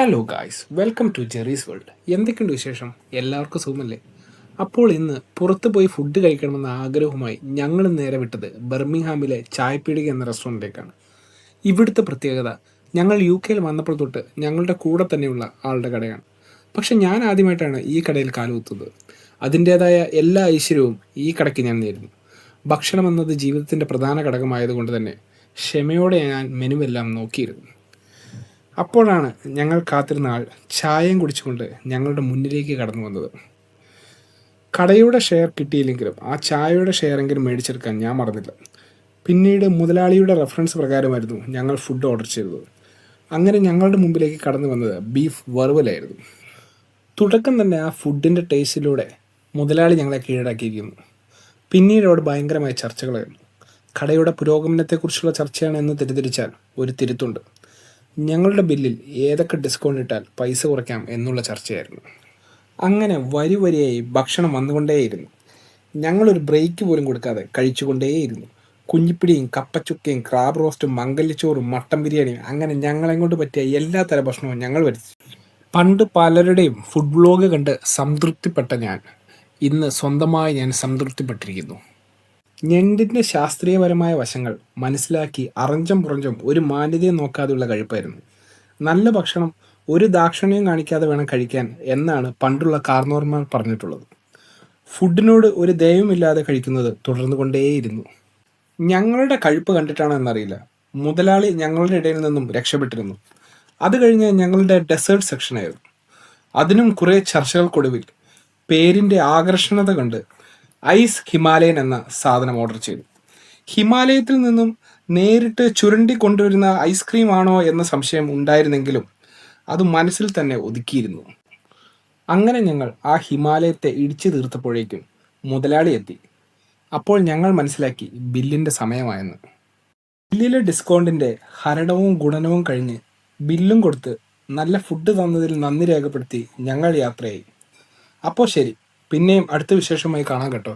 Hello guys welcome to Jerry's world എന്തൊക്കെയുണ്ട് വിശേഷം? എല്ലാവർക്കും സുഖമല്ലേ? അപ്പോൾ ഇന്ന് പുറത്ത് പോയി ഫുഡ് കഴിക്കണമെന്ന ആഗ്രഹവുമായി ഞങ്ങൾ നേരെ വിട്ടത് ബർമിംഗ്ഹാമിലെ ചായപ്പീടിക എന്ന റെസ്റ്റോറന്റിലേക്കാണ് ഇവിടുത്തെ പ്രത്യേകത ഞങ്ങൾ യു കെയിൽ വന്നപ്പോൾ തൊട്ട് ഞങ്ങളുടെ കൂടെ തന്നെയുള്ള ആളുടെ കടയാണ്. പക്ഷെ ഞാൻ ആദ്യമായിട്ടാണ് ഈ കടയിൽ കാലുകുത്തുന്നത് അതിന്റേതായ എല്ലാ ഐശ്വര്യവും ഈ കടയ്ക്ക് ഞാൻ നേരുന്നു. ഭക്ഷണം എന്നത് ജീവിതത്തിന്റെ പ്രധാന ഘടകമായതുകൊണ്ട് തന്നെ ക്ഷമയോടെ ഞാൻ മെനുവെല്ലാം നോക്കിയിരുന്നു. അപ്പോഴാണ് ഞങ്ങൾ കാത്തിരുന്ന ആൾ ചായം കുടിച്ചുകൊണ്ട് ഞങ്ങളുടെ മുന്നിലേക്ക് കടന്നു വന്നത്. കടയുടെ ഷെയർ കിട്ടിയില്ലെങ്കിലും ആ ചായയുടെ ഷെയറെങ്കിലും മേടിച്ചെടുക്കാൻ ഞാൻ മറന്നില്ല. പിന്നീട് മുതലാളിയുടെ റെഫറൻസ് പ്രകാരമായിരുന്നു ഞങ്ങൾ ഫുഡ് ഓർഡർ ചെയ്തത്. അങ്ങനെ ഞങ്ങളുടെ മുമ്പിലേക്ക് കടന്നു വന്നത് ബീഫ് വറുവലായിരുന്നു തുടക്കം തന്നെ ആ ഫുഡിന്റെ ടേസ്റ്റിലൂടെ മുതലാളി ഞങ്ങളെ കീഴടക്കിയിരിക്കുന്നു. പിന്നീട് അവിടെ ഭയങ്കരമായ ചർച്ചകളായിരുന്നു. കടയുടെ പുരോഗമനത്തെക്കുറിച്ചുള്ള ചർച്ചയാണ് എന്ന് തിരിതിരിച്ചാൽ ഒരു തിരുത്തുണ്ട്. ഞങ്ങളുടെ ബില്ലിൽ ഏതൊക്കെ ഡിസ്കൗണ്ട് ഇട്ടാൽ പൈസ കുറയ്ക്കാം എന്നുള്ള ചർച്ചയായിരുന്നു. അങ്ങനെ വരി വരിയായി ഭക്ഷണം വന്നുകൊണ്ടേയിരുന്നു. ഞങ്ങളൊരു ബ്രേക്ക് പോലും കൊടുക്കാതെ കഴിച്ചുകൊണ്ടേയിരുന്നു. കുഞ്ഞിപ്പിടിയും കപ്പച്ചുക്കയും ക്രാബ് റോസ്റ്റും മംഗല്യച്ചോറും മട്ടൻ ബിരിയാണിയും അങ്ങനെ ഞങ്ങളെങ്ങോട്ട് പറ്റിയ എല്ലാ തര ഭക്ഷണവും ഞങ്ങൾ വരുത്തി. പണ്ട് പലരുടെയും ഫുഡ് ബ്ലോഗ് കണ്ട് സംതൃപ്തിപ്പെട്ട ഞാൻ ഇന്ന് സ്വന്തമായി ഞാൻ സംതൃപ്തിപ്പെട്ടിരിക്കുന്നു. ഞണ്ടിന്റെ ശാസ്ത്രീയപരമായ വശങ്ങൾ മനസ്സിലാക്കി അറഞ്ചം പുറഞ്ചും ഒരു മാന്യതയും നോക്കാതെയുള്ള കഴിപ്പായിരുന്നു. നല്ല ഭക്ഷണം ഒരു ദാക്ഷിണ്യം കാണിക്കാതെ വേണം കഴിക്കാൻ എന്നാണ് പണ്ടുള്ള കാർന്നോർമാർ പറഞ്ഞിട്ടുള്ളത്. ഫുഡിനോട് ഒരു ദയവുമില്ലാതെ കഴിക്കുന്നത് തുടർന്നു കൊണ്ടേയിരുന്നു ഞങ്ങളുടെ കഴിപ്പ് കണ്ടിട്ടാണോ എന്നറിയില്ല. മുതലാളി ഞങ്ങളുടെ ഇടയിൽ നിന്നും രക്ഷപ്പെട്ടിരുന്നു. അത് കഴിഞ്ഞ് ഞങ്ങളുടെ ഡെസേർട്ട് സെക്ഷനായിരുന്നു. അതിനും കുറേ ചർച്ചകൾക്കൊടുവിൽ പേരിന്റെ ആകർഷണത കണ്ട് ഐസ് ഹിമാലയൻ എന്ന സാധനം ഓർഡർ ചെയ്തു. ഹിമാലയത്തിൽ നിന്നും നേരിട്ട് ചുരണ്ടി കൊണ്ടുവരുന്ന ഐസ്ക്രീം ആണോ എന്ന സംശയം ഉണ്ടായിരുന്നെങ്കിലും അത് മനസ്സിൽ തന്നെ ഒതുക്കിയിരുന്നു. അങ്ങനെ ഞങ്ങൾ ആ ഹിമാലയത്തെ ഇടിച്ചു തീർത്തപ്പോഴേക്കും മുതലാളി എത്തി. അപ്പോൾ ഞങ്ങൾ മനസ്സിലാക്കി ബില്ലിന്റെ സമയമായെന്ന്. ബില്ലിലെ ഡിസ്കൗണ്ടിന്റെ ഹരണവും ഗുണനവും കഴിഞ്ഞ് ബില്ലും കൊടുത്ത് നല്ല ഫുഡ് തന്നതിൽ നന്ദി രേഖപ്പെടുത്തി ഞങ്ങൾ യാത്രയായി. അപ്പോൾ ശരി പിന്നെയും അടുത്ത വിശേഷമായി കാണാം കേട്ടോ.